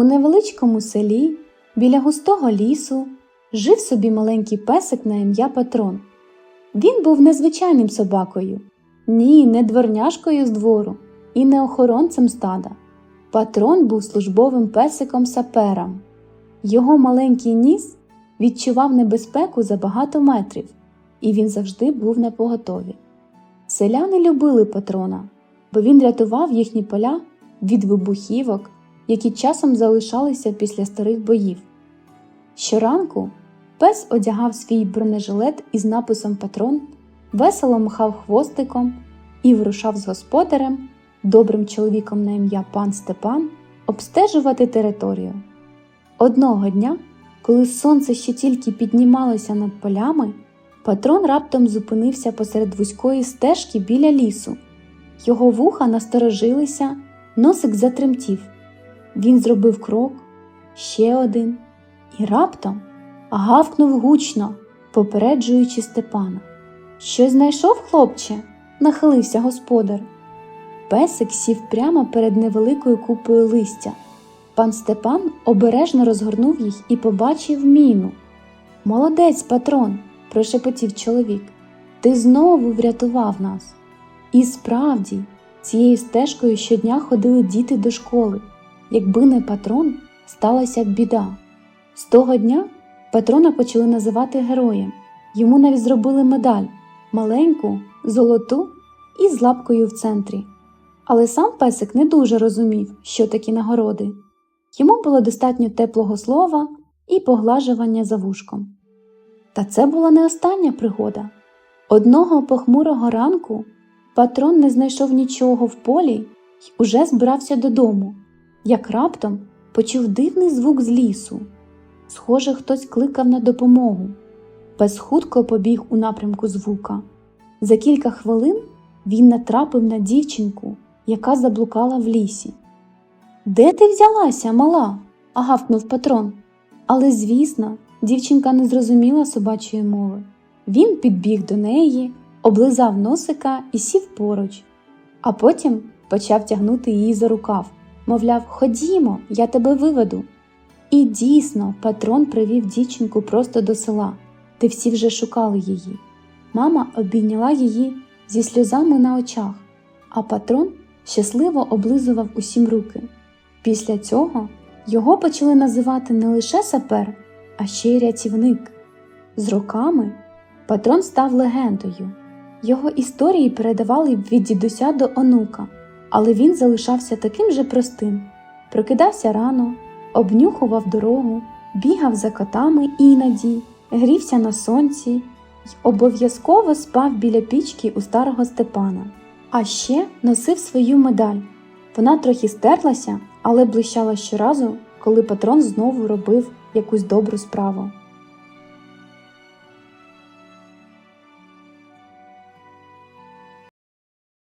У невеличкому селі, біля густого лісу, жив собі маленький песик на ім'я Патрон. Він був незвичайним собакою, ні, не дворняшкою з двору і не охоронцем стада. Патрон був службовим песиком сапером. Його маленький ніс відчував небезпеку за багато метрів, і він завжди був на поготові. Селяни любили патрона, бо він рятував їхні поля від вибухівок, які часом залишалися після старих боїв. Щоранку пес одягав свій бронежилет із написом Патрон, весело махав хвостиком і вирушав з господарем, добрим чоловіком на ім'я пан Степан, обстежувати територію. Одного дня, коли сонце ще тільки піднімалося над полями, патрон раптом зупинився посеред вузької стежки біля лісу. Його вуха насторожилися, носик затремтів. Він зробив крок, ще один, і раптом гавкнув гучно, попереджуючи Степана. Щось знайшов, хлопче? нахилився господар. Песик сів прямо перед невеликою купою листя. Пан Степан обережно розгорнув їх і побачив міну. Молодець, патрон, прошепотів чоловік. Ти знову врятував нас. І справді, цією стежкою щодня ходили діти до школи. Якби не патрон, сталася б біда. З того дня патрона почали називати героєм. Йому навіть зробили медаль маленьку, золоту і з лапкою в центрі. Але сам песик не дуже розумів, що такі нагороди. Йому було достатньо теплого слова і поглажування за вушком. Та це була не остання пригода. Одного похмурого ранку патрон не знайшов нічого в полі й уже збирався додому, як раптом почув дивний звук з лісу. Схоже, хтось кликав на допомогу. Пес хутко побіг у напрямку звука. За кілька хвилин він натрапив на дівчинку, яка заблукала в лісі. Де ти взялася, мала? агавкнув патрон. Але, звісно, дівчинка не зрозуміла собачої мови. Він підбіг до неї, облизав носика і сів поруч, а потім почав тягнути її за рукав, мовляв, ходімо, я тебе виведу. І дійсно, патрон привів дівчинку просто до села, де всі вже шукали її. Мама обійняла її зі сльозами на очах, а патрон щасливо облизував усім руки. Після цього його почали називати не лише сапер, а ще й рятівник. З роками патрон став легендою. Його історії передавали від дідуся до онука, але він залишався таким же простим: прокидався рано, обнюхував дорогу, бігав за котами іноді, грівся на сонці й обов'язково спав біля пічки у старого Степана. А ще носив свою медаль. Вона трохи стерлася, але блищала щоразу, коли патрон знову робив якусь добру справу.